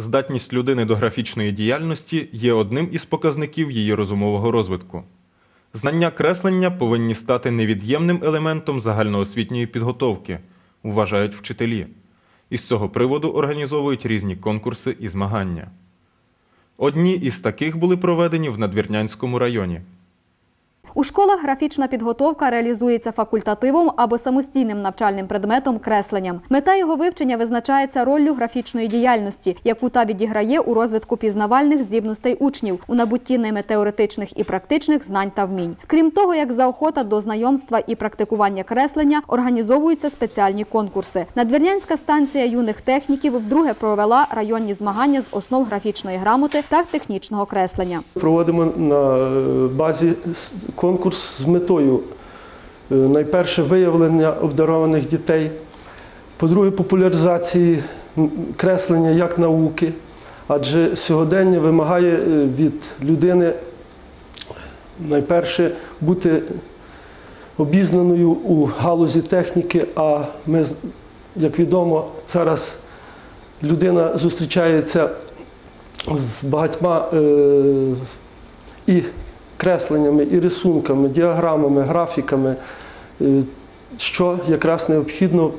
Здатність людини до графічної діяльності є одним із показників її розумового розвитку. Знання креслення повинні стати невід'ємним елементом загальноосвітньої підготовки, вважають вчителі. Із цього приводу організовують різні конкурси і змагання. Одні із таких були проведені в Надвірнянському районі. У школах графічна підготовка реалізується факультативом або самостійним навчальним предметом кресленням. Мета його вивчення визначається роллю графічної діяльності, яку та відіграє у розвитку пізнавальних здібностей учнів, у набутті ними теоретичних і практичних знань та вмінь. Крім того, як заохота до знайомства і практикування креслення, організовуються спеціальні конкурси. Надвірнянська станція юних техніків вдруге провела районні змагання з основ графічної грамоти та технічного креслення. Проводимо на е, базі с- конкурс з метою е, найперше виявлення обдарованих дітей, по-друге, популяризації креслення як науки, адже сьогодення вимагає е, від людини найперше бути обізнаною у галузі техніки, а ми, як відомо, зараз людина зустрічається з багатьма е, і кресленнями, і рисунками, діаграмами, графіками, е, що якраз необхідно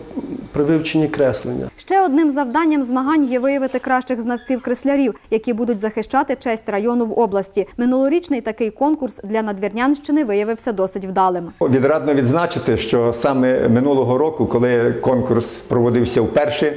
при вивченні креслення. Ще одним завданням змагань є виявити кращих знавців креслярів, які будуть захищати честь району в області. Минулорічний такий конкурс для Надвірнянщини виявився досить вдалим. Відрадно відзначити, що саме минулого року, коли конкурс проводився вперше,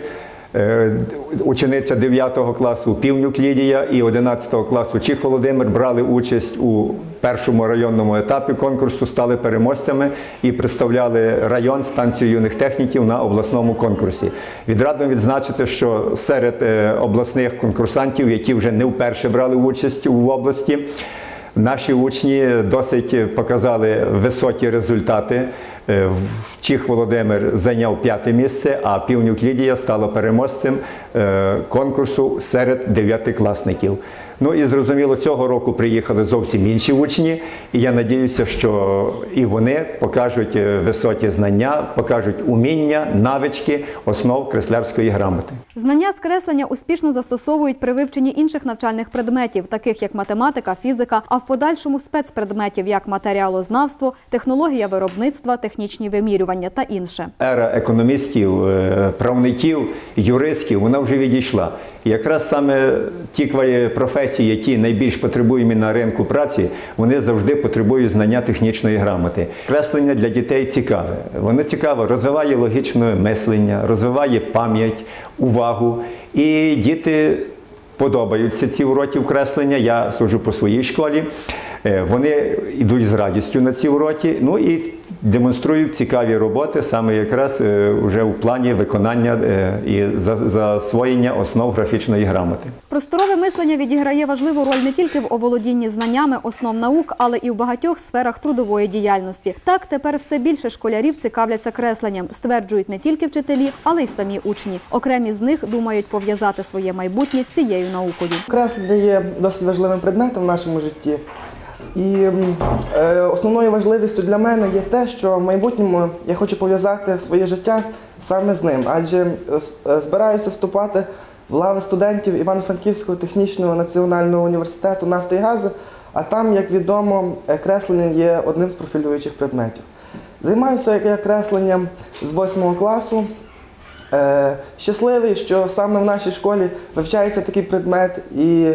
учениця 9 класу Півнюк Лідія і 11 класу Чих Володимир брали участь у першому районному етапі конкурсу, стали переможцями і представляли район станцію юних техніків на обласному конкурсі. Відрадно відзначити, що серед е, обласних конкурсантів, які вже не вперше брали участь у області, Наші учні досить показали високі результати. Е, Вчих Володимир зайняв п'яте місце, а Півнюк Лідія стала переможцем е, конкурсу серед дев'ятикласників. Ну і зрозуміло, цього року приїхали зовсім інші учні, і я надіюся, що і вони покажуть е, високі знання, покажуть уміння, навички основ креслярської грамоти. Знання з креслення успішно застосовують при вивченні інших навчальних предметів, таких як математика, фізика, а в подальшому спецпредметів, як матеріалознавство, технологія виробництва, технічні вимірювання та інше. Ера економістів, е, правників, юристів вона вже відійшла. Якраз саме ті професії, які найбільш потребуємо на ринку праці, вони завжди потребують знання технічної грамоти. Креслення для дітей цікаве. Воно цікаво, розвиває логічне мислення, розвиває пам'ять, увагу. І діти подобаються ці уроки креслення. Я суджу по своїй школі. Е, Вони йдуть з радістю на ці уроки, ну і демонструють цікаві роботи саме якраз е, вже у плані виконання е, і за- засвоєння основ графічної грамоти. Просторове мислення відіграє важливу роль не тільки в оволодінні знаннями основ наук, але і в багатьох сферах трудової діяльності. Так тепер все більше школярів цікавляться кресленням, стверджують не тільки вчителі, але й самі учні. Окремі з них думають пов'язати своє майбутнє з цією наукою. Креслення є досить важливим предметом в нашому житті. І е, основною важливістю для мене є те, що в майбутньому я хочу пов'язати своє життя саме з ним, адже е, е, збираюся вступати в лави студентів Івано-Франківського технічного національного університету нафти і газу, а там, як відомо, е, креслення є одним з профілюючих предметів. Займаюся я кресленням з 8 класу. Е, щасливий, що саме в нашій школі вивчається такий предмет і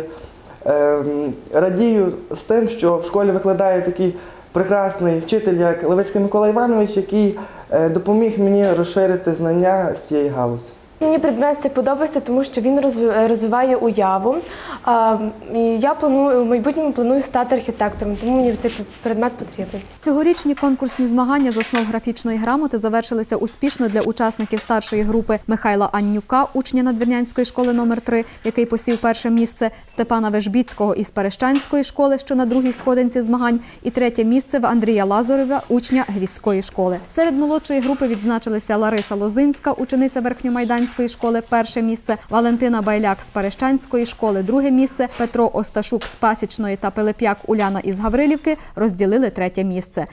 ем, радію з тим, що в школі викладає такий прекрасний вчитель, як Левицький Микола Іванович, який е, допоміг мені розширити знання з цієї галузі. Мені предмет цей подобається, тому що він розвиває уяву. А, я планую в майбутньому планую стати архітектором, тому мені цей предмет потрібен. Цьогорічні конкурсні змагання з основ графічної грамоти завершилися успішно для учасників старшої групи Михайла Аннюка, учня Надвірнянської школи номер 3 який посів перше місце, Степана Вежбіцького із Перещанської школи, що на другій сходинці змагань, і третє місце в Андрія Лазарева, учня Гвіздської школи. Серед молодшої групи відзначилися Лариса Лозинська, учениця Верхньомайданської школи, перше місце, Валентина Байляк з Перещанської школи, друге місце, Петро Осташук з Пасічної та Пилип'як Уляна із Гаврилівки розділили третє місце.